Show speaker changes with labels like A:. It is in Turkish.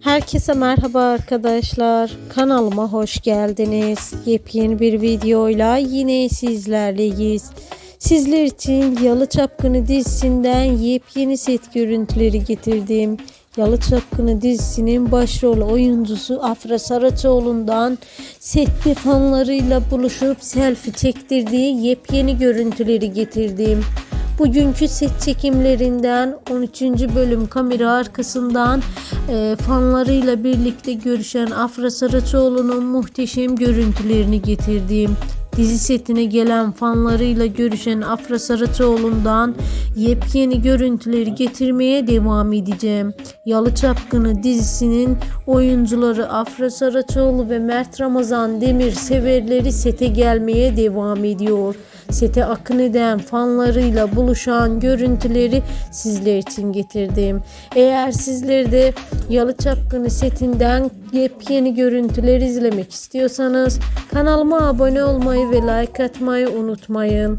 A: Herkese merhaba arkadaşlar. Kanalıma hoş geldiniz. Yepyeni bir videoyla yine sizlerleyiz. Sizler için Yalı Çapkını dizisinden yepyeni set görüntüleri getirdim. Yalı Çapkını dizisinin başrol oyuncusu Afra Saraçoğlu'ndan sette fanlarıyla buluşup selfie çektirdiği yepyeni görüntüleri getirdim. Bugünkü set çekimlerinden 13. bölüm kamera arkasından e, fanlarıyla birlikte görüşen Afra Saraçoğlu'nun muhteşem görüntülerini getirdim. Dizi setine gelen fanlarıyla görüşen Afra Saraçoğlu'ndan yepyeni görüntüleri getirmeye devam edeceğim. Yalı Çapkını dizisinin oyuncuları Afra Saraçoğlu ve Mert Ramazan Demir severleri sete gelmeye devam ediyor. Sete akın eden fanlarıyla buluşan görüntüleri sizler için getirdim. Eğer sizler de Yalı Çapkını setinden yepyeni görüntüler izlemek istiyorsanız kanalıma abone olmayı ve like atmayı unutmayın.